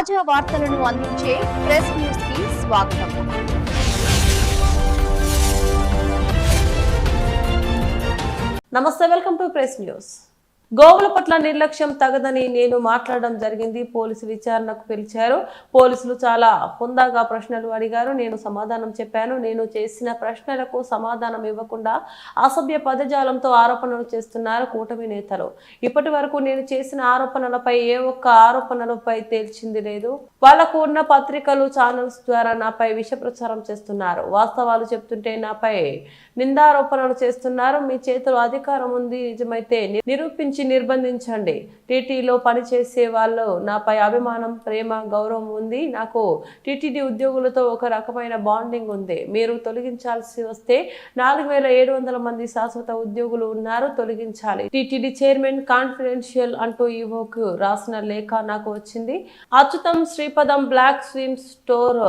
తాజా వార్తలను అందించే ప్రెస్ న్యూస్కి స్వాగతం. నమస్తే వెల్కమ్ టు ప్రెస్ న్యూస్. గోవుల పట్ల నిర్లక్ష్యం తగదని నేను మాట్లాడడం జరిగింది. పోలీసు విచారణకు పిలిచారు. పోలీసులు చాలా హుందాగా ప్రశ్నలు అడిగారు. నేను సమాధానం చెప్పాను. నేను చేసిన ప్రశ్నలకు సమాధానం ఇవ్వకుండా అసభ్య పదజాలంతో ఆరోపణలు చేస్తున్నారు కూటమి నేతలు. ఇప్పటి వరకు నేను చేసిన ఆరోపణలపై ఏ ఒక్క ఆరోపణలపై తేల్చింది లేదు. వాళ్ళకు ఉన్న పత్రికలు ఛానల్స్ ద్వారా నాపై విష ప్రచారం చేస్తున్నారు. వాస్తవాలు చెప్తుంటే నాపై నిందారోపణలు చేస్తున్నారు. మీ చేతిలో అధికారం ఉంది. నిజమైతే నిరూపించి నిర్బంధించండి. టీటీలో పనిచేసే వాళ్ళు నాపై అభిమానం ప్రేమ గౌరవం ఉంది. నాకు టీటీడీ ఉద్యోగులతో ఒక రకమైన బాండింగ్ ఉంది. మీరు తొలగించాల్సి వస్తే నాలుగు వేల ఏడు వందల మంది శాశ్వత ఉద్యోగులు ఉన్నారు. తొలగించాలి. టీటీడీ చైర్మన్ కాన్ఫిడెన్షియల్ అంటూ ఈవోకు రాసిన లేఖ నాకు వచ్చింది. Achyutham Sripadam block SVIMS store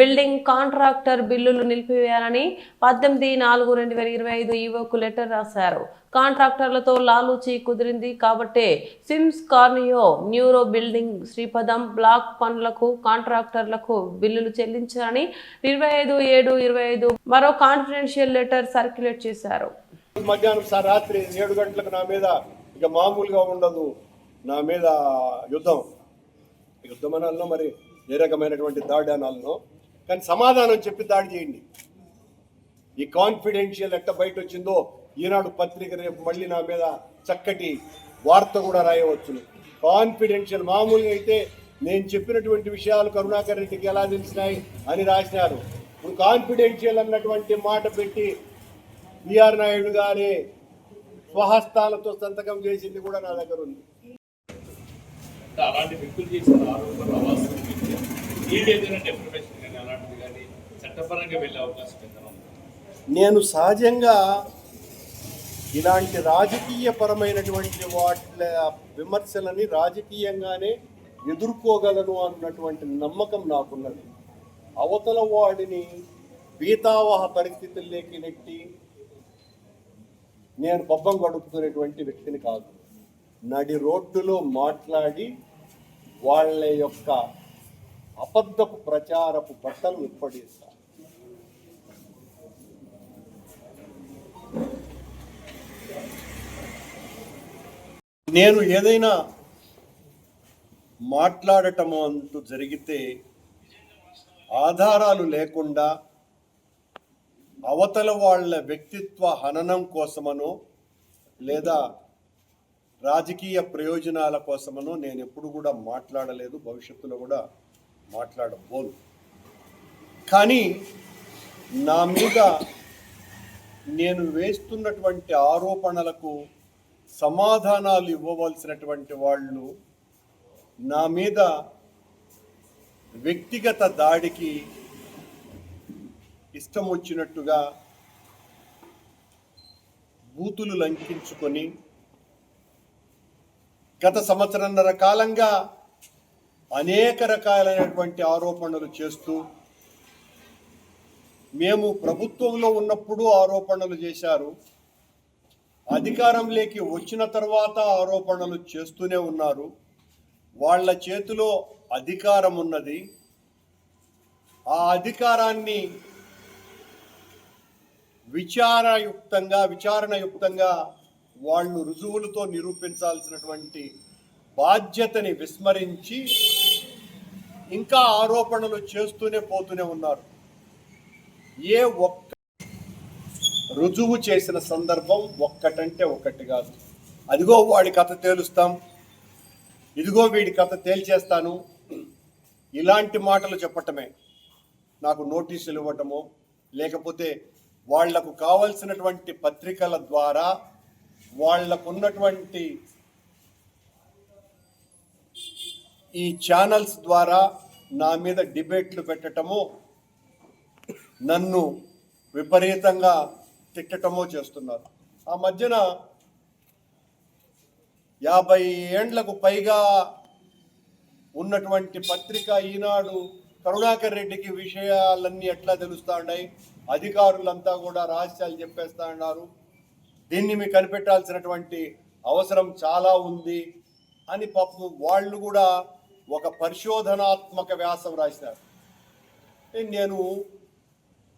building contractor బిల్లులు నిలిపివేయాలని పద్దెనిమిది నాలుగు రెండు వేల ఇరవై ఐదు ఈవోకు లెటర్ రాశారు. కాంట్రాక్టర్లతో లాలూచి కుదిరింది కాబట్టే SVIMS cardio neuro building Sripadam block పనులకు కాంట్రాక్టర్లకు బిల్లులు చెల్లించారని ఇరవై ఐదు ఏడు ఇరవై ఐదు మరో కాన్ఫిడెన్షియల్ లెటర్ సర్క్యులేట్ చేశారు. మధ్యాహ్నం సార్ రాత్రి ఏడు గంటలకు నా మీద ఇక మామూలుగా ఉండదు. నా మీద యుద్ధం. యుద్ధం అనాలనో మరి ఏ రకమైనటువంటి దాడి అనాలనో. కానీ సమాధానం చెప్పి దాడి చేయండి. ఈ కాన్ఫిడెన్షియల్ ఎట్ట బయట వచ్చిందో ఈనాడు పత్రిక రేపు మళ్ళీ నా మీద చక్కటి వార్త కూడా రాయవచ్చును. కాన్ఫిడెన్షియల్ మామూలుగా అయితే నేను చెప్పినటువంటి విషయాలు కరుణాకర్ రెడ్డికి ఎలా తెలిసినాయి అని రాసినారు. ఇప్పుడు కాన్ఫిడెన్షియల్ అన్నటువంటి మాట పెట్టి బిఆర్ నాయుడు గారే స్వహస్తాలతో సంతకం చేసింది కూడా నా దగ్గర ఉంది. అలాంటి వ్యక్తులు చేసిన ఆరోపణలు అవాస్తవం ఏదైనా కానీ అలాంటిది కానీ చట్టపరంగా వెళ్ళే అవకాశం నేను సహజంగా ఇలాంటి రాజకీయ పరమైనటువంటి వాటి విమర్శలని రాజకీయంగానే ఎదుర్కోగలను అన్నటువంటి నమ్మకం నాకున్నది. అవతల వాడిని పీతావహ పరిస్థితుల్లోకి నెట్టి నేను బొబ్బం గడుపుకునేటువంటి వ్యక్తిని కాదు. నడి రోడ్డులో మాట్లాడి వాళ్ళ యొక్క అబద్ధపు ప్రచారపు బట్టలు విప్పడేస్తాను నేను ఏదైనా మాట్లాడటము అంటూ జరిగితే ఆధారాలు లేకుండా అవతల వాళ్ళ వ్యక్తిత్వ హననం కోసమనో లేదా రాజకీయ ప్రయోజనాల కోసమనో నేను ఎప్పుడు కూడా మాట్లాడలేదు భవిష్యత్తులో కూడా మాట్లాడబోను. కానీ నా మీద నేను వేస్తున్నటువంటి ఆరోపణలకు సమాధానాలు ఇవ్వవలసినటువంటి వాళ్ళు నా మీద వ్యక్తిగత దాడికి ఇష్టం వచ్చినట్టుగా బూతులు లంకించుకొని గత సంవత్సరంన్నర కాలంగా అనేక రకాలైనటువంటి ఆరోపణలు చేస్తూ మేము ప్రభుత్వంలో ఉన్నప్పుడు ఆరోపణలు చేశారు. అధికారంలోకి వచ్చిన తర్వాత ఆరోపణలు చేస్తూనే ఉన్నారు. వాళ్ళ చేతిలో అధికారం ఉన్నది. ఆ అధికారాన్ని విచారయుక్తంగా విచారణయుక్తంగా వాళ్ళు రుజువులతో నిరూపించాల్సినటువంటి బాధ్యతని విస్మరించి ఇంకా ఆరోపణలు చేస్తూనే పోతూనే ఉన్నారు. ఏ ఒక్క రుజువు చేసిన సందర్భం ఒక్కటంటే ఒక్కటి కాదు. అదిగో వాడి కథ తేలుస్తాం. ఇదిగో వీడి కథ తేల్చేస్తాను. ఇలాంటి మాటలు చెప్పటమే. నాకు నోటీసులు ఇవ్వటమో లేకపోతే వాళ్ళకు కావలసినటువంటి పత్రికల ద్వారా వాళ్ళకున్నటువంటి ఈ ఛానల్స్ ద్వారా నా మీద డిబేట్లు పెట్టటము నన్ను విపరీతంగా తిట్టటమో చేస్తున్నారు. ఆ మధ్యన యాభై ఏండ్లకు పైగా ఉన్నటువంటి పత్రిక ఈనాడు కరుణాకర్ రెడ్డికి విషయాలన్నీ ఎట్లా తెలుస్తా ఉన్నాయి అధికారులంతా కూడా రహస్యాలు చెప్పేస్తా ఉన్నారు దీన్ని మీకు కనిపెట్టాల్సినటువంటి అవసరం చాలా ఉంది అని పాపం వాళ్ళు కూడా ఒక పరిశోధనాత్మక వ్యాసం రాశారు. నేను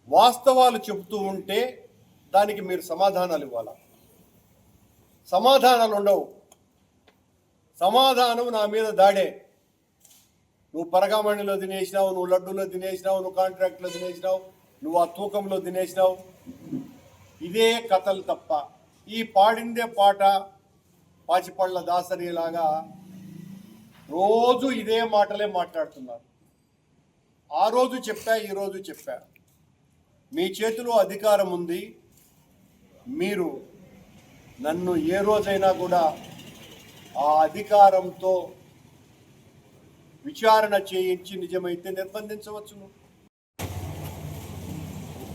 వాస్తవాలు చెబుతూ ఉంటే దానికి మీరు సమాధానాలు ఇవ్వాలా? సమాధానాలు ఉండవు. సమాధానం నా మీద దాడే. నువ్వు పరగామణిలో తినేసినావు నువ్వు లడ్డూలో తినేసినావు నువ్వు కాంట్రాక్ట్లో తినేసినావు నువ్వు ఆ తూకంలో తినేసినావు. ఇదే కథలు తప్ప. ఈ పాడిందే పాట పాచిపళ్ళ దాసరిలాగా రోజు ఇదే మాటలే మాట్లాడుతున్నారు. ఆ రోజు చెప్పా ఈరోజు చెప్పా. మీ చేతిలో అధికారం ఉంది. మీరు నన్ను ఏ రోజైనా కూడా ఆ అధికారంతో విచారణ చేయించి నిజమైతే నిర్బంధించవచ్చును.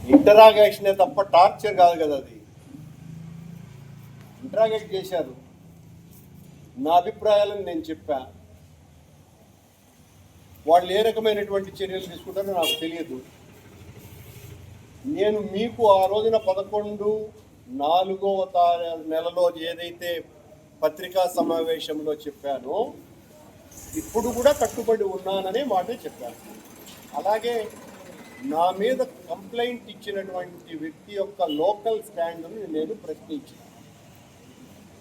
ఇంటరాగేషనే తప్ప టార్చర్ కాదు కదా అది. ఇంటరాగేట్ చేశారు. నా అభిప్రాయాలను నేను చెప్పా. వాళ్ళు ఏ రకమైనటువంటి చర్యలు తీసుకుంటారో నాకు తెలియదు. నేను మీకు ఆ రోజున పదకొండు నాలుగవ నెలలో ఏదైతే పత్రికా సమావేశంలో చెప్పానో ఇప్పుడు కూడా కట్టుబడి ఉన్నాననే మాటే చెప్పాను అలాగే నా మీద కంప్లైంట్ ఇచ్చినటువంటి వ్యక్తి యొక్క లోకల్ స్టాండ్ను నేను ప్రశ్నించాను.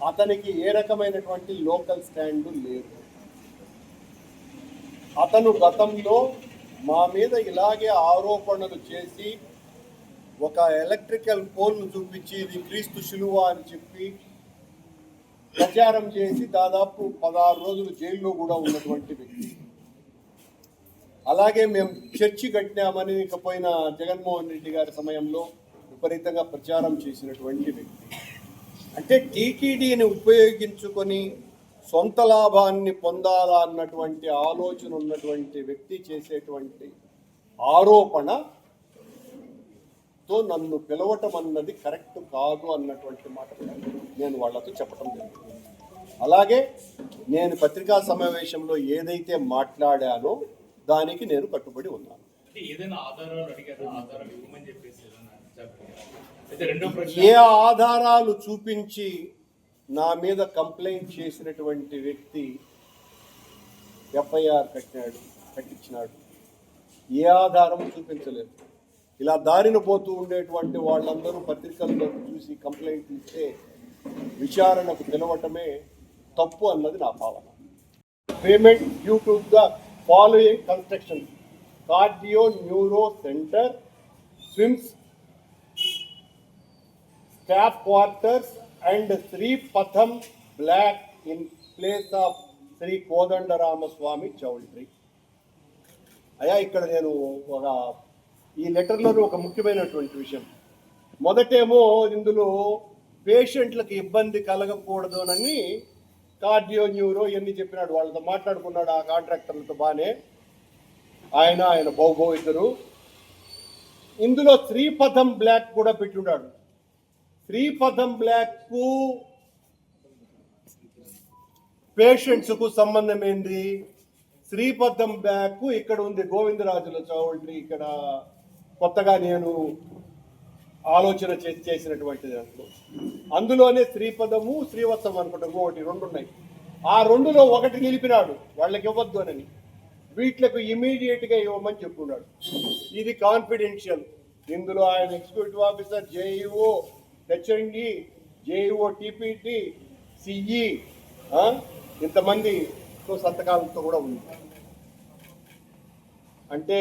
అతనికి ఏ రకమైనటువంటి లోకల్ స్టాండ్ లేదు. అతను గతంలో మా మీద ఇలాగే ఆరోపణలు చేసి ఒక ఎలక్ట్రికల్ పోల్ను చూపించి ఇది క్రీస్తు శిలువ అని చెప్పి ప్రచారం చేసి దాదాపు పదహారు రోజులు జైల్లో కూడా ఉన్నటువంటి వ్యక్తి. అలాగే మేము చర్చి కట్టినామని ఇకపోయిన జగన్మోహన్ రెడ్డి గారి సమయంలో విపరీతంగా ప్రచారం చేసినటువంటి వ్యక్తి. అంటే టీటీడీని ఉపయోగించుకొని సొంత లాభాన్ని పొందాలా అన్నటువంటి ఆలోచన ఉన్నటువంటి వ్యక్తి చేసేటువంటి ఆరోపణ తో నన్ను పిలవటం అన్నది కరెక్ట్ కాదు అన్నటువంటి మాట నేను వాళ్ళతో చెప్పటం జరిగింది. అలాగే నేను పత్రికా సమావేశంలో ఏదైతే మాట్లాడానో దానికి నేను కట్టుబడి ఉన్నాను. ఏ ఆధారాలు చూపించి నా మీద కంప్లైంట్ చేసినటువంటి వ్యక్తి ఎఫ్ఐఆర్ కట్టినాడు కట్టించినాడు? ఏ ఆధారం చూపించలేదు. ఇలా దారిన పోతూ ఉండేటువంటి వాళ్ళందరూ పత్రికల్లో చూసి కంప్లైంట్ ఇస్తే విచారణకు పిలవటమే తప్పు అన్నది నా భావన. Payment due to the following construction. Cardio neuro centre SVIMS staff quarters and Sri Padam block in place of Sri Kodandaramaswamy choultry. అయ్యా ఇక్కడ నేను ఒక ఈ లెటర్లోని ఒక ముఖ్యమైనటువంటి విషయం. మొదటేమో ఇందులో పేషెంట్లకు ఇబ్బంది కలగకూడదునని కార్డియో న్యూరో ఇవన్నీ చెప్పినాడు వాళ్ళతో మాట్లాడుకున్నాడు ఆ కాంట్రాక్టర్లతో బాగానే ఆయన ఆయన బౌబో ఇద్దరు. ఇందులో శ్రీపథం బ్లాక్ కూడా పెట్టున్నాడు శ్రీపథం బ్లాక్కు పేషెంట్స్కు సంబంధం ఏంది శ్రీపథం బ్లాక్ ఇక్కడ ఉంది గోవిందరాజుల చౌల్ట్రీ ఇక్కడ. కొత్తగా నేను ఆలోచన చేసినటువంటి దాంట్లో అందులోనే శ్రీపదము శ్రీవత్సం అనుకుంటా. ఒకటి రెండు ఉన్నాయి. ఆ రెండులో ఒకటి నిలిపినాడు. వాళ్ళకి ఇవ్వద్దు అని. వీటికి ఇమీడియట్గా ఇవ్వమని చెప్పున్నాడు. ఇది కాన్ఫిడెన్షియల్ ఇందులో ఆయన executive officer JEO HMD JEO TPT CE ఇంతమంది సంతకాలతో కూడా ఉంది. అంటే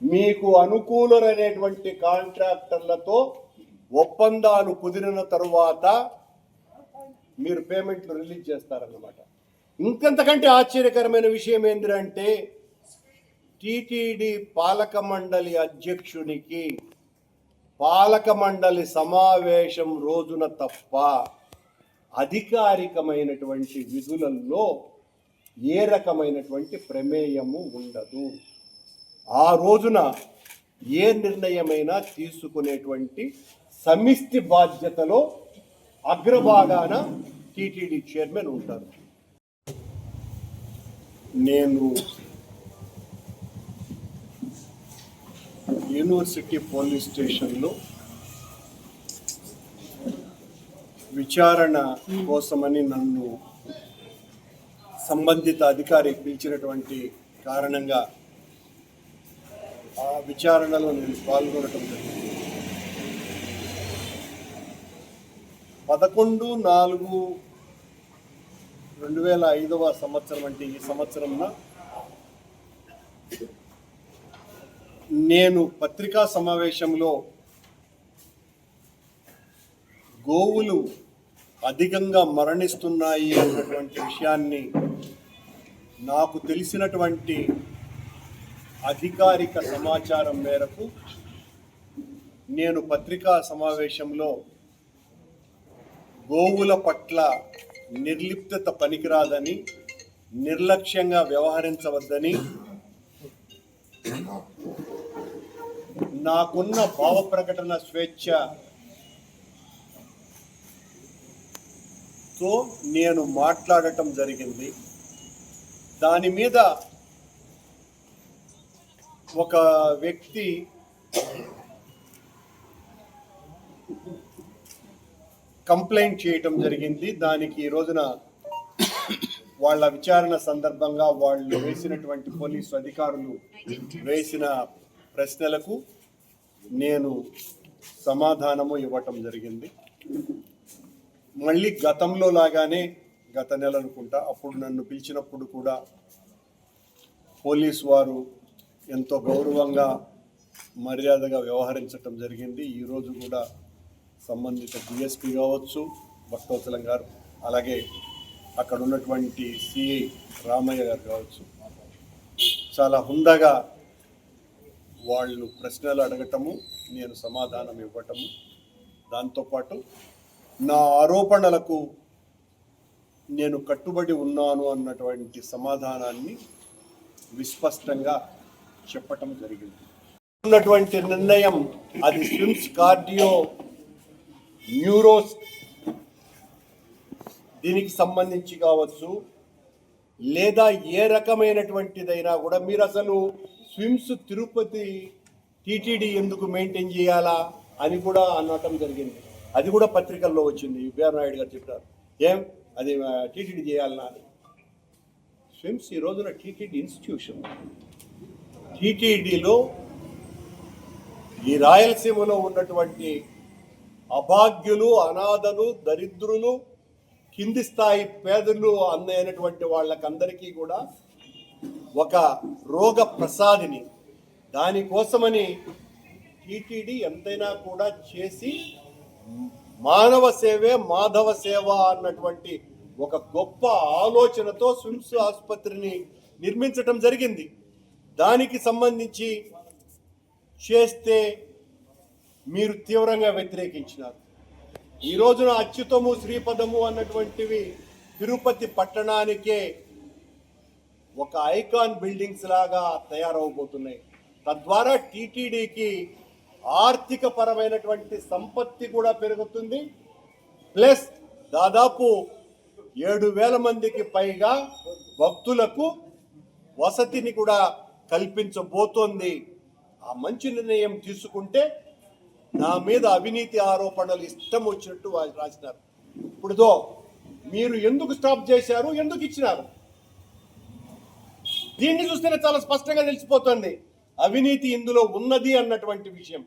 మీకు అనుకూలమైనటువంటి కాంట్రాక్టర్లతో ఒప్పందాలు కుదిరిన తరువాత మీరు పేమెంట్లు రిలీజ్ చేస్తారన్నమాట. ఇంకంతకంటే ఆశ్చర్యకరమైన విషయం ఏంటంటే టీటీడీ పాలక మండలి అధ్యక్షునికి పాలక మండలి సమావేశం రోజున తప్ప అధికారికమైనటువంటి విధులలో ఏ రకమైనటువంటి ప్రమేయము ఉండదు. ఆ రోజున ఏ నిర్ణయమైనా తీసుకునేటువంటి సమిష్టి బాధ్యతలో అగ్రభాగాన టీటీడీ చైర్మన్ ఉంటారు. నేను యూనివర్సిటీ పోలీస్ స్టేషన్లో విచారణ కోసమని నన్ను సంబంధిత అధికారి పిలిచినటువంటి కారణంగా ఆ విచారణలో నేను పాల్గొనటం జరిగింది. పదకొండు నాలుగు రెండు వేల ఐదవ సంవత్సరం అంటే ఈ సంవత్సరంలో నేను పత్రికా సమావేశంలో గోవులు అధికంగా మరణిస్తున్నాయి అన్నటువంటి విషయాన్ని నాకు తెలిసినటువంటి అధికారిక సమాచారం మేరకు నేను పత్రికా సమావేశంలో గోవుల పట్ల నిర్లిప్తత పనికిరాదని నిర్లక్ష్యంగా వ్యవహరించవద్దని నాకున్న భావ ప్రకటన స్వేచ్ఛతో నేను మాట్లాడటం జరిగింది. దాని మీద ఒక వ్యక్తి కంప్లైంట్ చేయటం జరిగింది. దానికి ఈ రోజున వాళ్ళ విచారణ సందర్భంగా వాళ్ళు వేసినటువంటి పోలీసు అధికారులు వేసిన ప్రశ్నలకు నేను సమాధానము ఇవ్వటం జరిగింది. మళ్ళీ గతంలో లాగానే గత నెల అనుకుంటా అప్పుడు నన్ను పిలిచినప్పుడు కూడా పోలీస్ వారు ఎంతో గౌరవంగా మర్యాదగా వ్యవహరించటం జరిగింది. ఈరోజు కూడా సంబంధిత డిఎస్పీ కావచ్చు భక్తవత్సలం గారు అలాగే అక్కడ ఉన్నటువంటి సిఐ రామయ్య గారు కావచ్చు. చాలా హుందాగా వాళ్ళు ప్రశ్నలు అడగటము నేను సమాధానం ఇవ్వటము. దాంతోపాటు నా ఆరోపణలకు నేను కట్టుబడి ఉన్నాను అన్నటువంటి సమాధానాన్ని విస్పష్టంగా చెప్పటం జరిగింది. ఉన్నటువంటి నిర్ణయం అది స్విమ్స్ కార్డియో న్యూరోస్ దీనికి సంబంధించి కావచ్చు లేదా ఏ రకమైనటువంటిదైనా కూడా మీరు అసలు స్విమ్స్ తిరుపతి టీటీడీ ఎందుకు మెయింటైన్ చేయాలా అని కూడా అనటం జరిగింది. అది కూడా పత్రికల్లో వచ్చింది. బిఆర్ నాయుడు గారు చెప్పారు. ఏం? అది టీటీడీ చేయాలన్నా స్విమ్స్ ఈ రోజున టీటీడీ ఇన్స్టిట్యూషన్. టీటీడీలో ఈ రాయలసీమలో ఉన్నటువంటి అభాగ్యులు అనాథలు దరిద్రులు కింది స్థాయి పేదలు అన్నైనటువంటి వాళ్ళకందరికీ కూడా ఒక రోగ ప్రసాదిని. దానికోసమని టీటీడీ ఎంతైనా కూడా చేసి మానవ సేవే మాధవ సేవ అన్నటువంటి ఒక గొప్ప ఆలోచనతో స్విమ్స్ ఆసుపత్రిని నిర్మించటం జరిగింది. దానికి సంబంధించి చేస్తే మీరు తీవ్రంగా వ్యతిరేకించినారు. ఈ రోజున అచ్యుతము శ్రీపదము అన్నటువంటివి తిరుపతి పట్టణానికే ఒక ఐకాన్ బిల్డింగ్స్ లాగా తయారవబోతున్నాయి. తద్వారా టీటీడీకి ఆర్థిక పరమైనటువంటి సంపత్తి కూడా పెరుగుతుంది. ప్లస్ దాదాపు ఏడు వేల మందికి పైగా భక్తులకు వసతిని కూడా కల్పించబోతోంది. ఆ మంచి నిర్ణయం తీసుకుంటే నా మీద అవినీతి ఆరోపణలు ఇష్టం వచ్చినట్టు వాళ్ళు రాసినారు. ఇప్పుడుదో మీరు ఎందుకు స్టాప్ చేశారు? ఎందుకు ఇచ్చినారు? దీన్ని చూస్తేనే చాలా స్పష్టంగా తెలిసిపోతుంది. అవినీతి ఇందులో ఉన్నది అన్నటువంటి విషయం.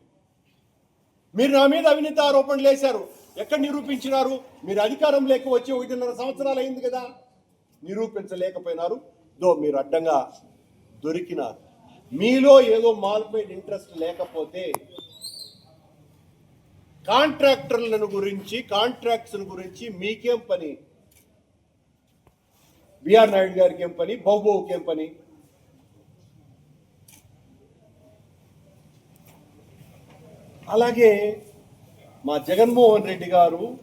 మీరు నా మీద అవినీతి ఆరోపణలు వేశారు. ఎక్కడ నిరూపించినారు? మీరు అధికారం లేక వచ్చి ఒకటిన్నర సంవత్సరాలు అయింది కదా. నిరూపించలేకపోయినారు. దో మీరు అడ్డంగా దొరికినారు మీలో ఏదో మాల్పైన ఇంట్రెస్ట్ లేకపోతే కాంట్రాక్టర్లను గురించి కాంట్రాక్ట్స్ గురించి మీకేం పని? బిఆర్ నాయుడు గారికి ఏం పని? బహుబోకి ఏం పని? అలాగే మా జగన్మోహన్ రెడ్డి గారు